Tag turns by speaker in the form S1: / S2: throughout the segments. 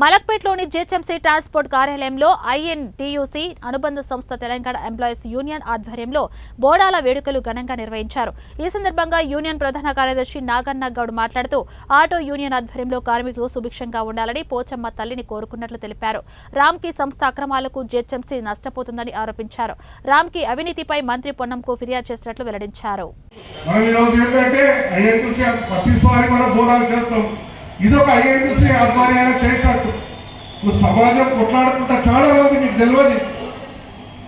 S1: మలక్పేట్లోని GHMC transport కార్యాలయంలో INTUC అనుబంధ సంస్థ తెలంగాణ ఎంప్లాయీస్ యూనియన్ ఆధ్వర్యంలో బోడాల వేడుకలు ఘనంగా నిర్వహించారు. ఈ సందర్భంగా యూనియన్ ప్రధాన కార్యదర్శి నాగన్న గౌడ్ మాట్లాడుతూ ఆటో యూనియన్ ఆధ్వర్యంలో కార్మికులు సుభిక్షంగా ఉండాలని పోచమ్మ తల్లిని కోరుకున్నట్లు తెలిపారు. రామ్కి సంస్థ అక్రమాలకు జీహెచ్ఎంసీ నష్టపోతుందని ఆరోపించారు. రామ్కి అవినీతిపై మంత్రి పొన్నంకు ఫిర్యాదు చేసినట్లు వెల్లడించారు.
S2: మనం ఈరోజు ఏంటంటే ఐఎన్టీసీ ప్రతిసారి మనం బోనాలు చేస్తాం. ఇది ఒక ఐఎన్టీసీ ఆధ్వర్యంలో చేసినట్టు నువ్వు సమాజం కొట్లాడుకుంటా చాలా మంది మీకు తెలియదు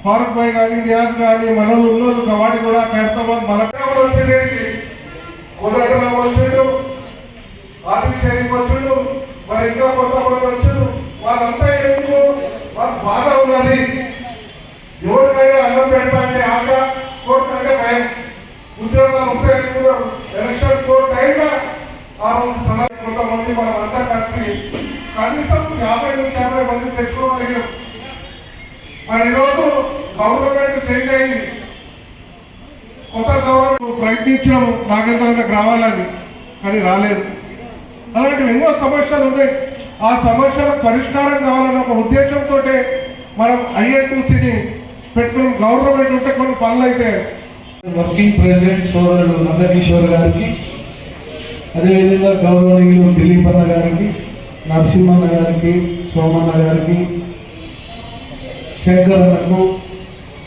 S2: ఫారూక్ భాయ్ కానీ నియాజ్ కానీ మనోళ్ళు ఉన్నోళ్ళు వాటి కూడా ఖైరతాబాద్ మలక్కాబాద్ వచ్చేది కోదండరావు వచ్చాడు ఆర్థిక సైనిక్ వచ్చాడు మరి ఇంకా కొంతమంది వచ్చాడు వాళ్ళంతా ఎందుకు? వాళ్ళ బాధ ఉన్నది. ఎవరికైనా అన్నం పెట్టాలంటే అంటే ఆశ అంటే భయం. ఉద్యోగాలు వస్తాయి ఎలక్షన్ కోర్టు టైంలో కాబట్టి మనం అంతా కలిసి కనీసం యాభై నుంచి యాభై మంది తెచ్చుకోగలిగాం మరి ఈరోజు గవర్నమెంట్ చేంజ్ అయింది. కొత్త గవర్నమెంట్ ప్రయత్నించడం నాగేంద్రకి రావాలని కానీ రాలేదు. అలాంటి ఎన్నో సమస్యలు ఉన్నాయి. ఆ సమస్యలకు పరిష్కారం కావాలన్న ఒక ఉద్దేశంతో మనం ఐఎన్టీసీని పెట్టుకుని గవర్నమెంట్ ఉంటే కొన్ని పనులు అయితే
S3: వర్కింగ్ ప్రెసిడెంట్ సోదరుడు నందకిషోర్ గారికి అదేవిధంగా గౌరవనీయులు దిలీప్ అన్న గారికి నరసింహన్న గారికి సోమన్న గారికి శంకర్ అన్నకు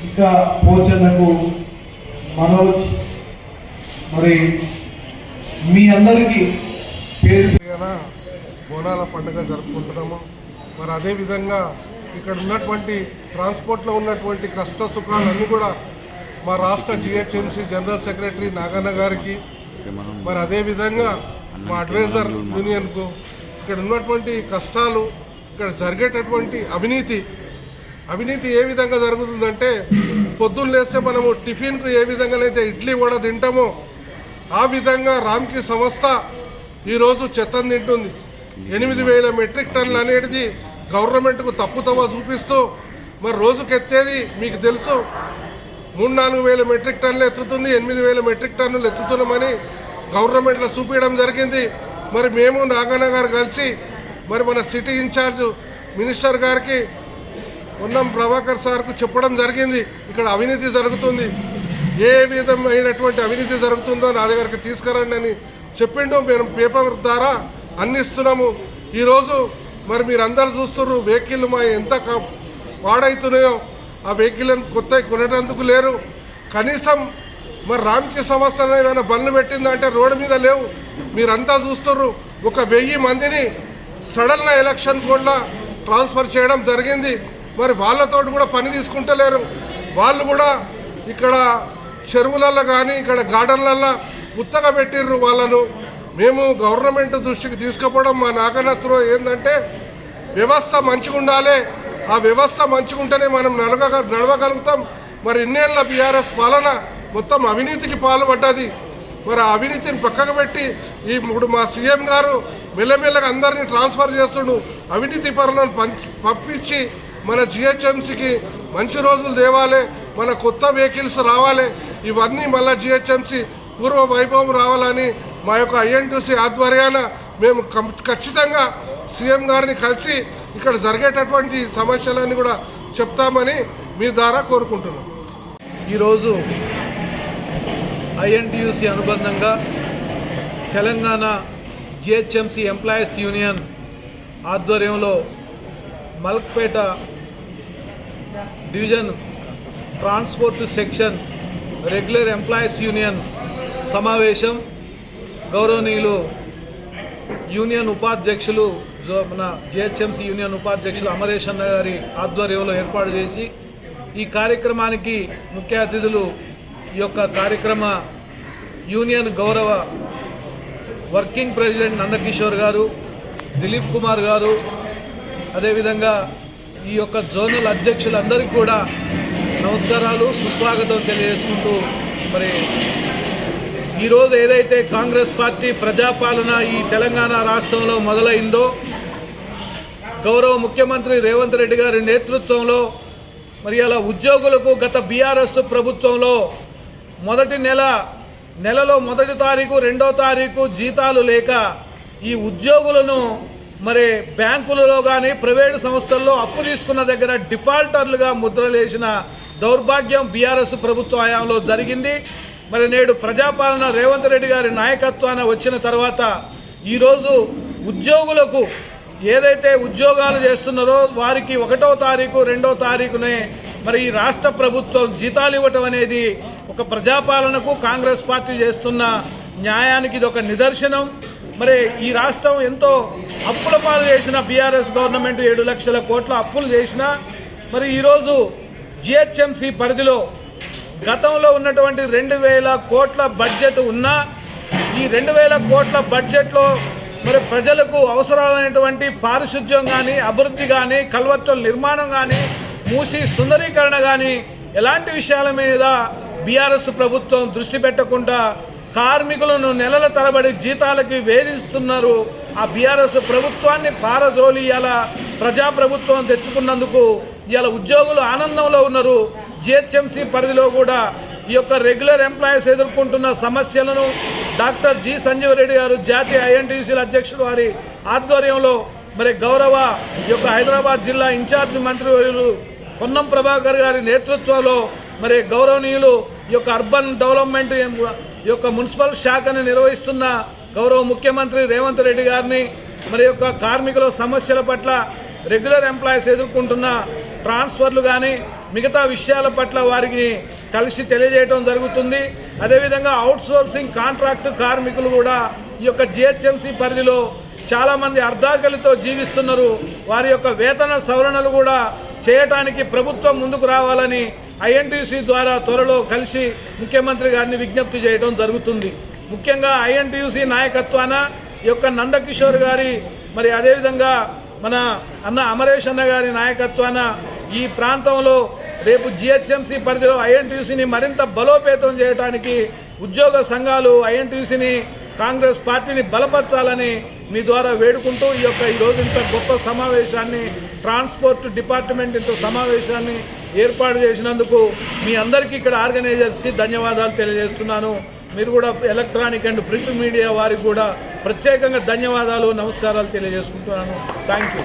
S3: ఇంకా పోచన్నకు మనోజ్ మరి మీ అందరికీ పేరు
S2: బోనాల పండుగ జరుపుకుంటున్నాము మరి అదేవిధంగా ఇక్కడ ఉన్నటువంటి ట్రాన్స్పోర్ట్లో ఉన్నటువంటి కష్ట సుఖాలన్నీ కూడా మా రాష్ట్ర జిహెచ్ఎంసీ జనరల్ సెక్రటరీ నాగన్న గారికి మరి అదేవిధంగా మా అడ్వైజర్ యూనియన్కు ఇక్కడ ఉన్నటువంటి కష్టాలు ఇక్కడ జరిగేటటువంటి అవినీతి అవినీతి ఏ విధంగా జరుగుతుందంటే పొద్దున్న లేస్తే మనము టిఫిన్కు ఏ విధంగానైతే ఇడ్లీ వడ తింటామో ఆ విధంగా రామ్కి సంస్థ ఈరోజు చెత్తను తింటుంది. ఎనిమిది వేల మెట్రిక్ టన్నులు అనేది గవర్నమెంట్కు తప్పుతవా చూపిస్తూ మరి రోజుకి ఎత్తేది మీకు తెలుసు మూడు నాలుగు వేల మెట్రిక్ టన్నులు ఎత్తుతుంది ఎనిమిది వేల మెట్రిక్ టన్నులు ఎత్తుతున్నామని గవర్నమెంట్లో చూపించడం జరిగింది. మరి మేము నాగన్న గారు కలిసి మరి మన సిటీ ఇన్ఛార్జ్ మినిస్టర్ గారికి ఉన్నం ప్రభాకర్ సార్కు చెప్పడం జరిగింది. ఇక్కడ అవినీతి జరుగుతుంది. ఏ విధమైనటువంటి అవినీతి జరుగుతుందో నా దగ్గరికి తీసుకురండి అని చెప్పిండు. మేము పేపర్ ద్వారా అందిస్తున్నాము. ఈరోజు మరి మీరందరూ చూస్తున్నారు వెహికల్ మా ఎంత పాడవుతున్నాయో ఆ వెహికల్ని కొత్త కొనేటందుకు లేరు. కనీసం మరి రామ్కి సంస్థ ఏమైనా బండ్లు పెట్టిందంటే రోడ్డు మీద లేవు. మీరంతా చూస్తున్నారు ఒక వెయ్యి మందిని సడన్గా ఎలక్షన్ కూడా ట్రాన్స్ఫర్ చేయడం జరిగింది. మరి వాళ్ళతో కూడా పని తీసుకుంటలేరు. వాళ్ళు కూడా ఇక్కడ చెరువులలో కానీ ఇక్కడ గార్డెన్లలో ఉత్తగా పెట్టిర్రు వాళ్ళను. మేము గవర్నమెంట్ దృష్టికి తీసుకుపోవడం మా నాగనత్తులో ఏంటంటే వ్యవస్థ మంచిగా ఉండాలి. ఆ వ్యవస్థ మంచిగా ఉంటేనే మనం నడవగ నడవగలుగుతాం. మరి ఇన్నేళ్ళ బీఆర్ఎస్ పాలన మొత్తం అవినీతికి పాల్పడ్డది. మరి ఆ అవినీతిని పక్కకు పెట్టి ఈ ఇప్పుడు మా సీఎం గారు మెల్లమెల్లగా అందరినీ ట్రాన్స్ఫర్ చేస్తుండు. అవినీతి పరులను పంపించి మన జిహెచ్ఎంసీకి మంచి రోజులు తేవాలి మన కొత్త వెహికల్స్ రావాలి. ఇవన్నీ మళ్ళీ జిహెచ్ఎంసీ పూర్వ వైభవం రావాలని మా యొక్క ఐఎన్టీసీ ఆధ్వర్యాన మేము కం- ఖచ్చితంగా సీఎం గారిని కలిసి ఇక్కడ జరిగేటటువంటి సమస్యలన్నీ కూడా చెప్తామని మీ ద్వారా కోరుకుంటున్నాం.
S3: ఈరోజు ఐఎన్టీయూసీ అనుబంధంగా తెలంగాణ జిహెచ్ఎంసీ ఎంప్లాయీస్ యూనియన్ ఆధ్వర్యంలో Malakpet division transport section regular employees union సమావేశం. గౌరవనీయులు యూనియన్ ఉపాధ్యక్షులు మన జిహెచ్ఎంసీ యూనియన్ ఉపాధ్యక్షులు అమరేష్ అన్న గారి ఆధ్వర్యంలో ఏర్పాటు చేసి ఈ కార్యక్రమానికి ముఖ్య అతిథులు ఈ యొక్క కార్యక్రమ యూనియన్ గౌరవ వర్కింగ్ ప్రెసిడెంట్ నందకిషోర్ గారు దిలీప్ కుమార్ గారు అదేవిధంగా ఈ యొక్క జోనల్ అధ్యక్షులందరికీ కూడా నమస్కారాలు సుస్వాగతం తెలియజేసుకుంటూ మరి ఈరోజు ఏదైతే కాంగ్రెస్ పార్టీ ప్రజాపాలన ఈ తెలంగాణ రాష్ట్రంలో మొదలైందో గౌరవ ముఖ్యమంత్రి రేవంత్ రెడ్డి గారి నేతృత్వంలో మరి అలా ఉద్యోగులకు గత బీఆర్ఎస్ ప్రభుత్వంలో మొదటి నెల నెలలో మొదటి తారీఖు రెండో తారీఖు జీతాలు లేక ఈ ఉద్యోగులను మరి బ్యాంకులలో కానీ ప్రైవేటు సంస్థల్లో అప్పు తీసుకున్న దగ్గర డిఫాల్టర్లుగా ముద్రలేసిన దౌర్భాగ్యం బీఆర్ఎస్ ప్రభుత్వ హయాంలో జరిగింది. మరి నేడు ప్రజాపాలన రేవంత్ రెడ్డి గారి నాయకత్వాన వచ్చిన తర్వాత ఈరోజు ఉద్యోగులకు ఏదైతే ఉద్యోగాలు చేస్తున్నారో వారికి ఒకటో తారీఖు రెండో తారీఖునే మరి ఈ రాష్ట్ర ప్రభుత్వం జీతాలు ఇవ్వటం అనేది ఒక ప్రజాపాలనకు కాంగ్రెస్ పార్టీ చేస్తున్న న్యాయానికి ఇది ఒక నిదర్శనం. మరి ఈ రాష్ట్రం ఎంతో అప్పుల పాలు చేసిన బీఆర్ఎస్ గవర్నమెంట్ ఏడు లక్షల కోట్ల అప్పులు చేసిన మరి ఈరోజు జిహెచ్ఎంసి పరిధిలో గతంలో ఉన్నటువంటి రెండు వేల కోట్ల బడ్జెట్ ఉన్నా ఈ రెండు వేల కోట్ల బడ్జెట్లో మరి ప్రజలకు అవసరమైనటువంటి పారిశుద్ధ్యం కానీ అభివృద్ధి కానీ కల్వర్టుల నిర్మాణం కానీ మూసి సుందరీకరణ కానీ ఎలాంటి విషయాల మీద బీఆర్ఎస్ ప్రభుత్వం దృష్టి పెట్టకుండా కార్మికులను నెలల తరబడి జీతాలకి వేధిస్తున్నారు. ఆ బీఆర్ఎస్ ప్రభుత్వాన్ని పారద్రోలి ఇలా ప్రజాప్రభుత్వం తెచ్చుకున్నందుకు ఇలా ఉద్యోగులు ఆనందంలో ఉన్నారు. జిహెచ్ఎంసీ పరిధిలో కూడా ఈ యొక్క రెగ్యులర్ ఎంప్లాయీస్ ఎదుర్కొంటున్న సమస్యలను డాక్టర్ జి సంజీవ్ రెడ్డి గారు జాతీయ ఐఎన్టీసీల అధ్యక్షుడు వారి ఆధ్వర్యంలో మరి గౌరవ ఈ యొక్క హైదరాబాద్ జిల్లా ఇన్ఛార్జ్ మంత్రివర్యులు పొన్నం ప్రభాకర్ గారి నేతృత్వంలో మరి గౌరవనీయులు ఈ యొక్క అర్బన్ డెవలప్మెంట్ ఈ యొక్క మున్సిపల్ శాఖని నిర్వహిస్తున్న గౌరవ ముఖ్యమంత్రి రేవంత్ రెడ్డి గారిని మరి యొక్క కార్మికుల సమస్యల పట్ల రెగ్యులర్ ఎంప్లాయీస్ ఎదుర్కొంటున్న ట్రాన్స్ఫర్లు కానీ మిగతా విషయాల పట్ల వారికి కలిసి తెలియజేయడం జరుగుతుంది. అదేవిధంగా అవుట్సోర్సింగ్ కాంట్రాక్ట్ కార్మికులు కూడా ఈ యొక్క జిహెచ్ఎంసీ పరిధిలో చాలామంది అర్ధాకలితో జీవిస్తున్నారు. వారి యొక్క వేతన సవరణలు కూడా చేయటానికి ప్రభుత్వం ముందుకు రావాలని ఐఎన్టీసీ ద్వారా త్వరలో కలిసి ముఖ్యమంత్రి గారిని విజ్ఞప్తి చేయడం జరుగుతుంది. ముఖ్యంగా ఐఎన్టీయూసీ నాయకత్వాన యొక్క నందకిషోర్ గారి మరి అదేవిధంగా మన అన్న అమరేష్ అన్న గారి నాయకత్వాన ఈ ప్రాంతంలో రేపు జిహెచ్ఎంసీ పరిధిలో ఐఎన్టీయూసీని మరింత బలోపేతం చేయడానికి ఉద్యోగ సంఘాలు ఐఎన్టీయూసీని కాంగ్రెస్ పార్టీని బలపరచాలని మీ ద్వారా వేడుకుంటూ ఈ యొక్క ఈరోజు ఇంత గొప్ప సమావేశాన్ని ట్రాన్స్పోర్ట్ డిపార్ట్మెంట్ ఇంత సమావేశాన్ని ఏర్పాటు చేసినందుకు మీ అందరికీ ఇక్కడ ఆర్గనైజర్స్కి ధన్యవాదాలు తెలియజేస్తున్నాను. మీరు కూడా ఎలక్ట్రానిక్ అండ్ ప్రింట్ మీడియా వారికి కూడా ప్రత్యేకంగా ధన్యవాదాలు నమస్కారాలు తెలియజేసుకుంటున్నాను. Thank you.